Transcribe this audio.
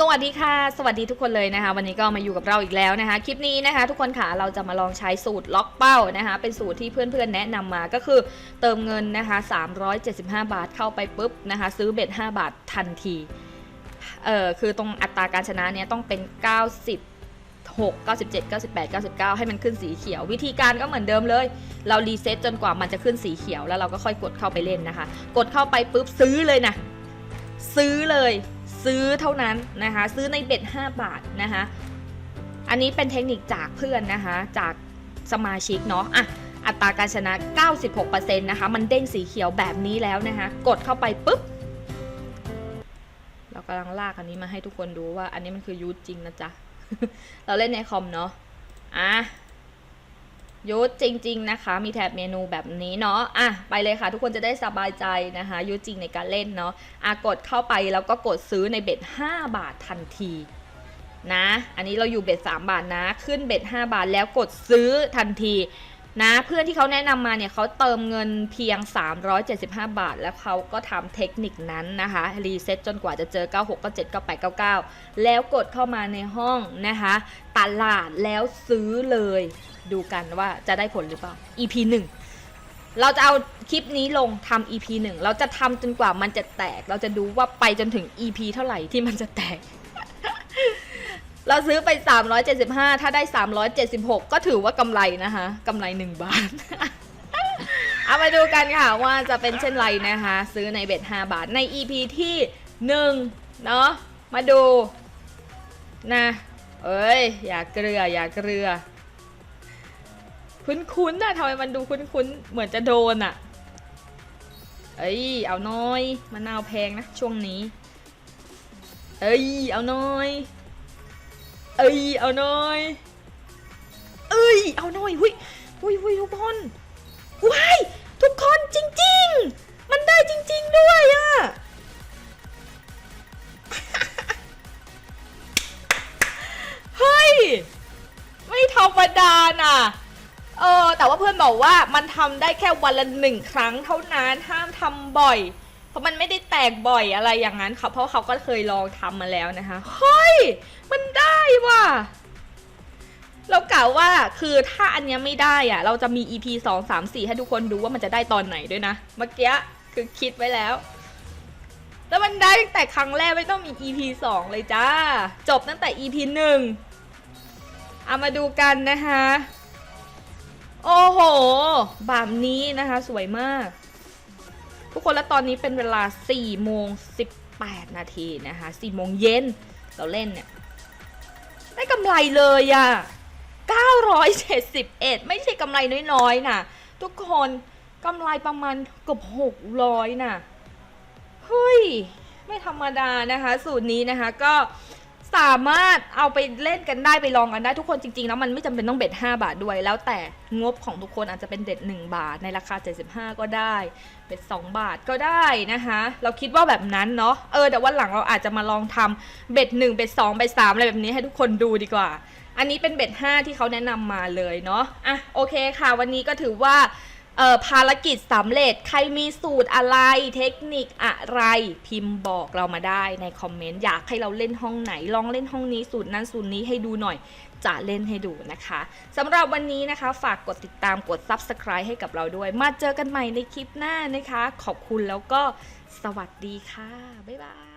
สวัสดีค่ะ สวัสดีทุกคนเลยนะคะ วันนี้ก็มาอยู่กับเราอีกแล้วนะคะ คลิปนี้นะคะ ทุกคนค่ะเราจะมาลองใช้สูตรล็อกเป้านะคะ เป็นสูตรที่เพื่อนๆแนะนำมาก็คือเติมเงินนะคะ 375 บาทเข้าไปปุ๊บนะคะ ซื้อเบ็ด5บาททันทีเออคือตรงอัตราการชนะเนี่ยต้องเป็น 90 6 97 98 99 ให้มันขึ้นสีเขียว วิธีการก็เหมือนเดิมเลย เรารีเซ็ตจนกว่ามันจะขึ้นสีเขียวแล้วเราก็ค่อยกดเข้าไปเล่นนะคะ กดเข้าไปปุ๊บซื้อเลยนะซื้อเลย ซื้อเท่านั้นนะคะ ซื้อในเบ็ด5 บาทนะคะ อันนี้เป็นเทคนิคจากเพื่อนนะคะ จากสมาชิกเนาะอะอัตราการชนะ 96%นะคะ มันเด้งสีเขียวแบบนี้แล้วนะคะ กดเข้าไปปุ๊บ เรากำลังลากอันนี้มาให้ทุกคนดูว่า อันนี้มันคือยูทจริงนะจ๊ะ เราเล่นในคอมเนาะ อะ ยูทจริง ๆ นะคะ มีแถบเมนูแบบนี้เนาะอะไปเลยค่ะ ทุกคนจะได้สบายใจนะคะยูทจริงในการเล่นเนาะอะกดเข้าไปแล้วก็กดซื้อในเบ็ด5บาททันทีนะ อันนี้เราอยู่เบ็ด3บาทนะ ขึ้นเบ็ด5บาทแล้วกดซื้อทันที นะเพื่อนที่เขาแนะนำมาเนี่ยเขาเติมเงินเพียง 375 บาท แล้วเขาก็ทำเทคนิคนั้นนะคะรีเซ็ตจนกว่าจะเจอ 96 97 98 99 แล้วกดเข้ามาในห้องนะคะตลาดแล้วซื้อเลย ดูกันว่าจะได้ผลหรือเปล่า EP 1 เราจะเอาคลิปนี้ลงทำ EP 1 เราจะทำจนกว่ามันจะแตก เราจะดูว่าไปจนถึง EP เท่าไหร่ที่มันจะแตก เราซื้อไป 375 ถ้าได้ 376 ก็ถือว่ากำไรนะคะกำไร 1 บาท เอามาดูกันค่ะว่าจะเป็นเช่นไรนะคะ ซื้อในเบ็ด5บาทใน EP ที่ 1 เนาะมาดูนะเอ้ย อย่าเกลือ อย่าเกลือ คุ้นๆนะทำไมมันดูคุ้นๆ เหมือนจะโดนอะเอ้ย เอาน้อยมะนาวแพงนะ ช่วงนี้ เอ้ย เอาน้อย เอ้ยเอาหน้อย เอ้ยเอาหน้อยหุยหุยหุยทุกคนว้ายทุกคนจริง ๆ มันได้จริง ๆ ด้วยอะเฮ้ย ไม่ธรรมดาน่ะเออแต่ว่าเพื่อนบอกว่ามันทำได้แค่วันละหนึ่งครั้งเท่านั้นห้ามทำบ่อย เพราะมันไม่ได้แตกบ่อยอะไรอย่างนั้นเขาเพราะเขาก็เคยลองทำมาแล้วนะคะเฮ้ยมัน ว่ะ เรากล่าวว่าคือถ้าอันเนี้ยไม่ได้อะเราจะมี EP 2 3 4ให้ทุกคนดูว่ามันจะได้ตอนไหนด้วยนะเมื่อกี้คือคิดไว้แล้ว แล้วมันได้ตั้งแต่ครั้งแรกไม่ต้องมี EP 2เลยจ้า จบตั้งแต่ EP 1เอามาดูกันนะคะ โอ้โห แบบนี้นะคะ สวยมาก ทุกคนแล้วตอนนี้เป็นเวลา4โมง18 นาทีนะคะ4โมงเย็นเราเล่นเนี่ยำไรเลยอะ971 ไม่ใช่กำไรน้อยๆนะทุกคนกำไรประมาณเกือบ600นะเฮ้ย ไม่ธรรมดานะคะ สูตรนี้นะคะก็ สามารถเอาไปเล่นกันได้ไปลองกันได้ทุกคนจริงๆแล้วมันไม่จำเป็นต้องเบ็ด5 บาทด้วย แล้วแต่งบของทุกคนอาจจะเป็นเด็ด 1 บาทในราคา 75 ก็ได้เบ็ด2 บาทก็ได้นะคะ เราคิดว่าแบบนั้นเนาะเออแต่วันหลังเราอาจจะมาลองทำเบ็ด1เบ็ด2เบ็ด3อะไรแบบนี้ให้ทุกคนดูดีกว่า อันนี้เป็นเบ็ด5ที่เขาแนะนำมาเลยเนาะอะโอเคค่ะ วันนี้ก็ถือว่า เอ่อภารกิจสำเร็จใครมีสูตรอะไรเทคนิคอะไร พิมพ์บอกเรามาได้ในคอมเมนต์อยากให้เราเล่นห้องไหน ลองเล่นห้องนี้สูตรนั้นสูตรนี้ให้ดูหน่อย จะเล่นให้ดูนะคะสำหรับวันนี้นะคะฝากกดติดตามกด Subscribe ให้กับเราด้วย มาเจอกันใหม่ในคลิปหน้านะคะ ขอบคุณแล้วก็สวัสดีค่ะ บ๊ายบาย